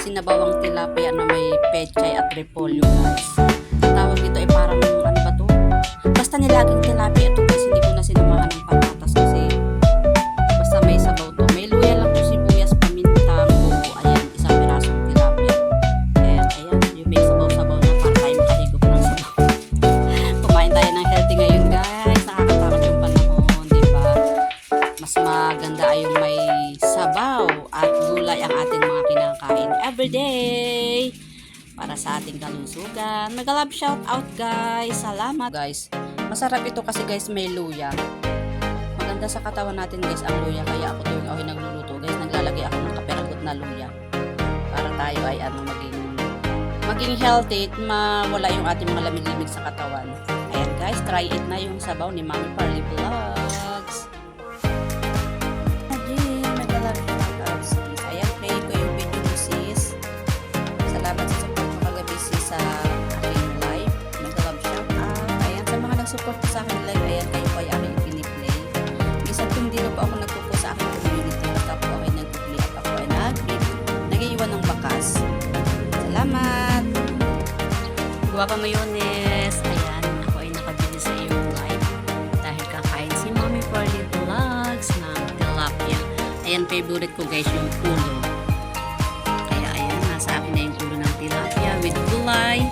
sinabawang tilapia na may pechay at repolyo guys. Tawag dito ay parang ano ba to? Basta nilaging tilapia ito everyday para sa ating kalusugan. Mega love shout out guys. Salamat guys. Masarap ito kasi guys may luya. Maganda sa katawan natin guys ang luya kaya ako tuwing ako nagluluto guys naglalagay ako ng kaperagot na luya para tayo ay ano maging maging healthy at mawala yung ating mga lamig-lamig sa katawan. Ayan guys, try it na yung sabaw ni Mami Parley Vlogs. Ayan, sa akin live, ayan, kayo po ay aking piniplay. Minsan kung hindi na po ako nagpupo sa aking community, basta po ako ay nag-play at ako ay nag-play. Nag-iwan ng bakas. Salamat! Guwapa Mayones. Ayan, ako ay nakabili sa iyong live. Dahil kakain si Mommy Pearly Vlogs ng tilapia. Ayan, favorite ko guys yung ulo. Kaya ayan, nasa akin na yung ulo ng tilapia with gulay.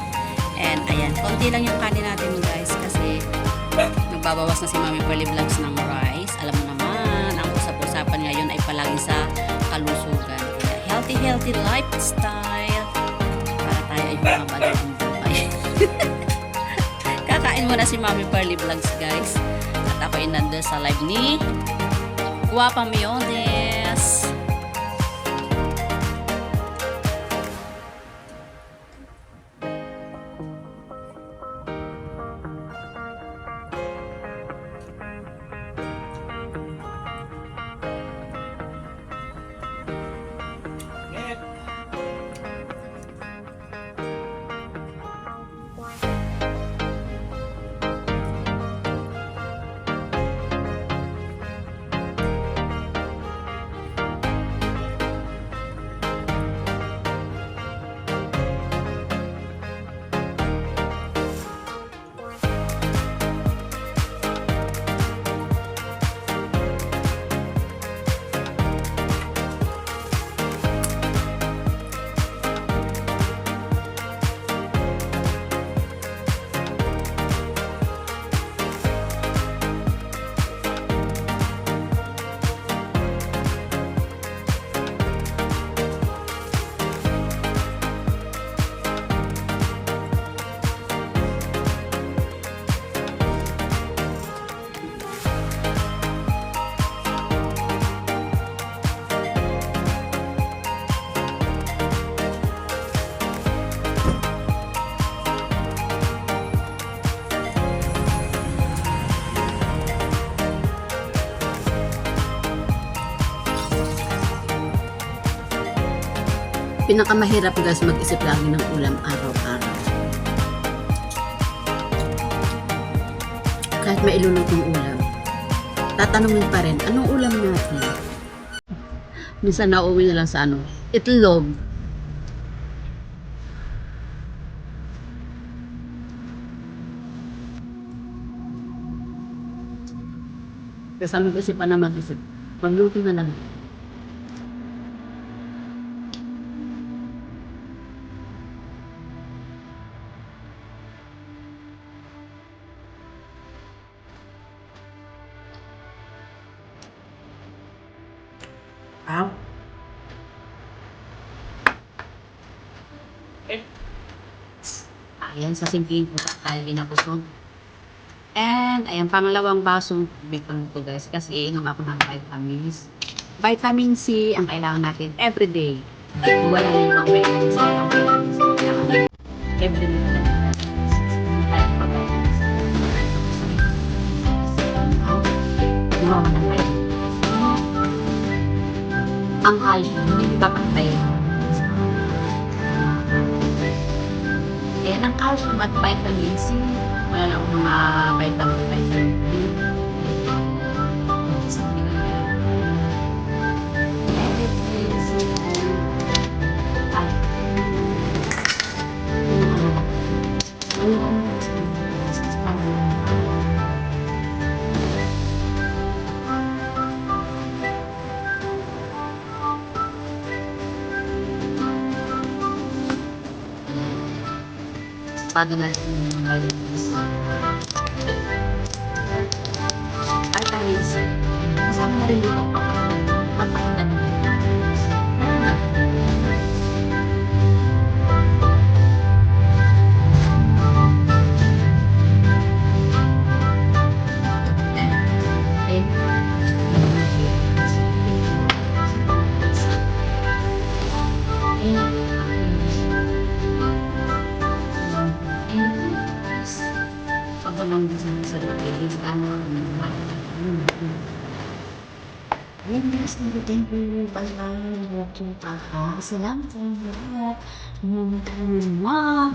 And ayan, konti lang yung kanin natin guys nagbabawas na si Mommy Pearly Vlogs ng rice. Alam mo naman, ang usap-usapan ngayon ay palagi sa kalusugan. Healthy, healthy lifestyle para tayo ay bumabalik ng buhay. Kakain muna si Mami Pearly Vlogs guys. At ako ay nandun sa live ni Guapa Miones. Pinakamahirap guys mag-isip lagi ng ulam araw-araw. Kahit may ilunod ng ulam, tatanungin pa rin, anong ulam natin? Minsan nauwi na lang sa ano, itlog. Kasama kasi pa na mag-isip, magluto na lang. Ow. Ayan, sa singking ko tayo binabusog. And, ayan, pangalawang basong bacon ko guys. Kasi inom ako ng vitamins. Vitamin C ang kailangan natin everyday. Wala yung mga vitamins. Vitamins na kailangan calcium, hindi papantay. Yan ang calcium at vitamin C. Wala lang mga vitamin, vitamin D. Paano natin yung vitamins? Vitamins. Kasama na rin dito. Ayan guys, nabutin ko yung palang walking paha. Salamat sa lahat. Mwah!